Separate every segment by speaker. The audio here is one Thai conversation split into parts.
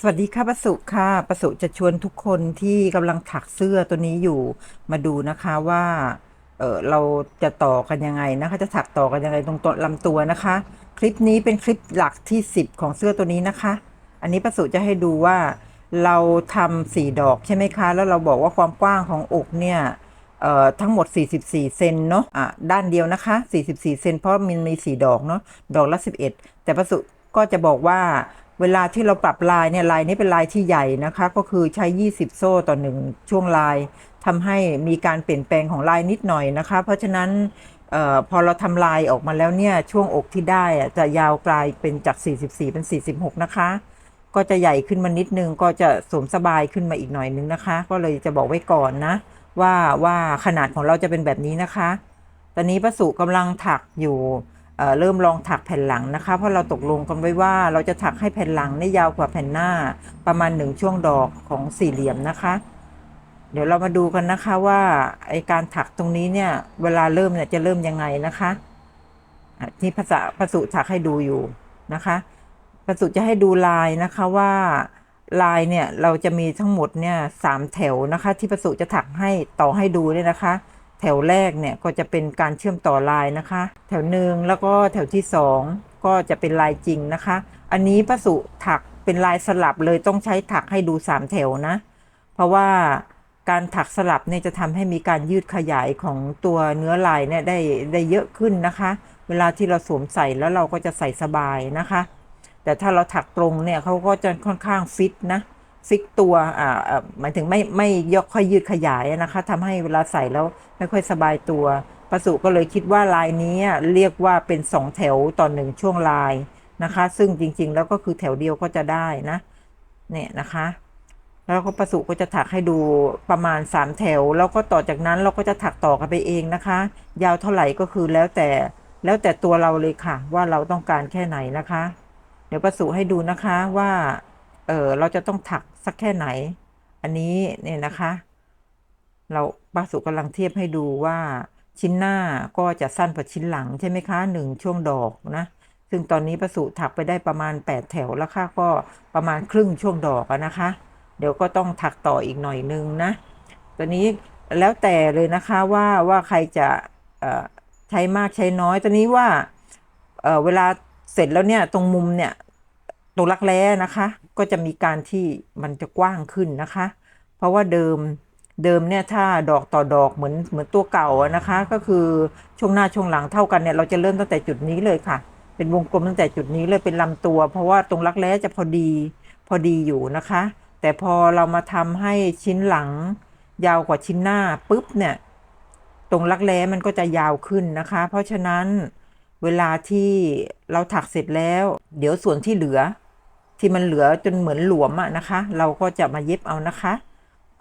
Speaker 1: สวัสดีค่ะประสุค่ะประสุจะชวนทุกคนที่กำลังถักเสื้อตัวนี้อยู่มาดูนะคะว่าเออเราจะต่อกันยังไงนะคะจะถักต่อกันยังไงตรงต้นลำตัวนะคะ คลิปนี้เป็นคลิปหลักที่ 10 ของเสื้อตัวนี้นะคะ อันนี้ประสุจะให้ดูว่าเราทำสี่ดอกใช่ไหมคะ แล้วเราบอกว่าความกว้างของอกเนี่ยเอ่อทั้งหมด 44 เซนเนาะอะด้านเดียวนะคะ 44 เซนเพราะมันมี 4 ดอกเนาะดอกละ 11 แต่ประสุก็จะบอกว่า เวลาที่เราปรับลายเนี่ยลายนี้เป็นลายที่ใหญ่นะคะ ก็คือใช้ 20 โซ่ต่อหนึ่งช่วงลายทำให้มีการเปลี่ยนแปลงของลายนิดหน่อยนะคะ เพราะฉะนั้นออพอเราทำลายออกมาแล้วเนี่ยช่วงอกที่ได้อะจะยาวกลายเป็นจาก 44 เป็น 46 นะคะ ก็จะใหญ่ขึ้นมานิดนึงก็จะสวมสบายขึ้นมาอีกหน่อยนึงนะคะ ก็เลยจะบอกไว้ก่อนนะ ว่าว่าขนาดของเราจะเป็นแบบนี้นะคะ ตอนนี้ประสุกำลังถักอยู่ เเริ่มลองถักแผ่นหลังนะคะ เพราะเราตกลงกันไว้ว่าเราจะถักให้แผ่นหลังได้ยาวกว่าแผ่นหน้าประมาณหนึ่งช่วงดอกของสี่เหลี่ยมนะคะ เดี๋ยวเรามาดูกันนะคะว่าไอการถักตรงนี้เนี่ยเวลาเริ่มเนี่ยจะเริ่มยังไงนะคะอะที่ภาษาประสุถักให้ดูอยู่นะคะประสุจะให้ดูลายนะคะว่าลายเนี่ยเราจะมีทั้งหมดเนี่ยสามแถวนะคะ ที่ประสุจะถักให้ต่อให้ดูเนี่ยนะคะ แถวแรกเนี่ยก็จะเป็นการเชื่อมต่อลายนะคะ แถวหนึ่งแล้วก็แถวที่สองก็จะเป็นลายจริงนะคะ อันนี้ประสุถักเป็นลายสลับเลยต้องใช้ถักให้ดูสามแถวนะ เพราะว่าการถักสลับเนี่ยจะทำให้มีการยืดขยายของตัวเนื้อลายเนี่ยได้ได้เยอะขึ้นนะคะ เวลาที่เราสวมใส่แล้วเราก็จะใส่สบายนะคะ แต่ถ้าเราถักตรงเนี่ยเขาก็จะค่อนข้างฟิตนะ ฟิกตัวอ่าหมายถึงไม่ไม่ยกค่อยยืดขยายนะคะทำให้เวลาใส่แล้วไม่ค่อยสบายตัวประสุก็เลยคิดว่าลายนี้เรียกว่าเป็นสองแถวต่อหนึ่งช่วงลายนะคะ ซึ่งจริงๆ แล้วก็คือแถวเดียวก็จะได้นะเนี่ยนะคะแล้วก็ประสุก็จะถักให้ดูประมาณ 3 แถว แล้วก็ต่อจากนั้นเราก็จะถักต่อกันไปเองนะคะ ยาวเท่าไหร่ก็คือแล้วแต่แล้วแต่ตัวเราเลยค่ะ ว่าเราต้องการแค่ไหนนะคะ เดี๋ยวประสุให้ดูนะคะว่า เออเราจะต้องถักสักแค่ไหน อันนี้เนี่ยนะคะ เราป้าสุกำลังเทียบให้ดูว่าชิ้นหน้าก็จะสั้นกว่าชิ้นหลังใช่ไหมคะหนึ่งช่วงดอกนะ ซึ่งตอนนี้ประสุถักไปได้ประมาณ 8 แถวแล้วค่ะก็ประมาณครึ่งช่วงดอกนะคะ เดี๋ยวก็ต้องถักต่ออีกหน่อยนึงนะ ตัวนี้แล้วแต่เลยนะคะว่าว่าใครจะใช้มากใช้น้อย ตัวนี้ว่าเเวลาเสร็จแล้วเนี่ยตรงมุมเนี่ย ตรงรักแร้นะคะ ก็จะมีการที่มันจะกว้างขึ้นนะคะ เพราะว่าเดิมเดิมเนี่ยถ้าดอกต่อดอกเหมือนเหมือนตัวเก่านะคะ ก็คือช่วงหน้าช่วงหลังเท่ากันเนี่ยเราจะเริ่มตั้งแต่จุดนี้เลยค่ะ เป็นวงกลมตั้งแต่จุดนี้เลยเป็นลำตัว เพราะว่าตรงรักแร้จะพอดีพอดีอยู่นะคะ แต่พอเรามาทำให้ชิ้นหลังยาวกว่าชิ้นหน้าปุ๊บเนี่ยตรงรักแร้มันก็จะยาวขึ้นนะคะ เพราะฉะนั้นเวลาที่เราถักเสร็จแล้ว เดี๋ยวส่วนที่เหลือ ที่มันเหลือจนเหมือนหลวมอะนะคะ เราก็จะมาเย็บเอานะคะ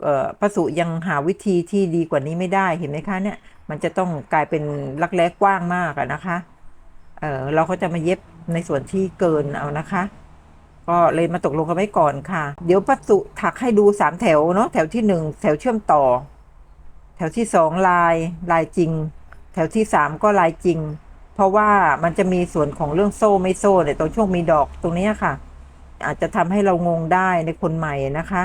Speaker 1: เอ่อพระสุยังหาวิธีที่ดีกว่านี้ไม่ได้เห็นไหมคะเนี่ยมันจะต้องกลายเป็นรักแร้กว้างมากอะนะคะเออเราก็จะมาเย็บในส่วนที่เกินเอานะคะ ก็เลยมาตกลงกันไว้ก่อนค่ะ เดี๋ยวประสุถักให้ดูสามแถวเนาะแถวที่หนึ่งแถวเชื่อมต่อ แถวที่สองลายลายจริง แถวที่สามก็ลายจริง เพราะว่ามันจะมีส่วนของเรื่องโซ่ไม่โซ่เนี่ยตรงช่วงมีดอกตรงนี้ค่ะ อาจจะทำให้เรางงได้ในคนใหม่นะคะ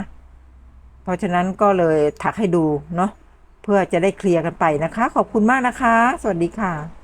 Speaker 1: เพราะฉะนั้นก็เลยถักให้ดูเนาะเพื่อจะได้เคลียร์กันไปนะคะ ขอบคุณมากนะคะ สวัสดีค่ะ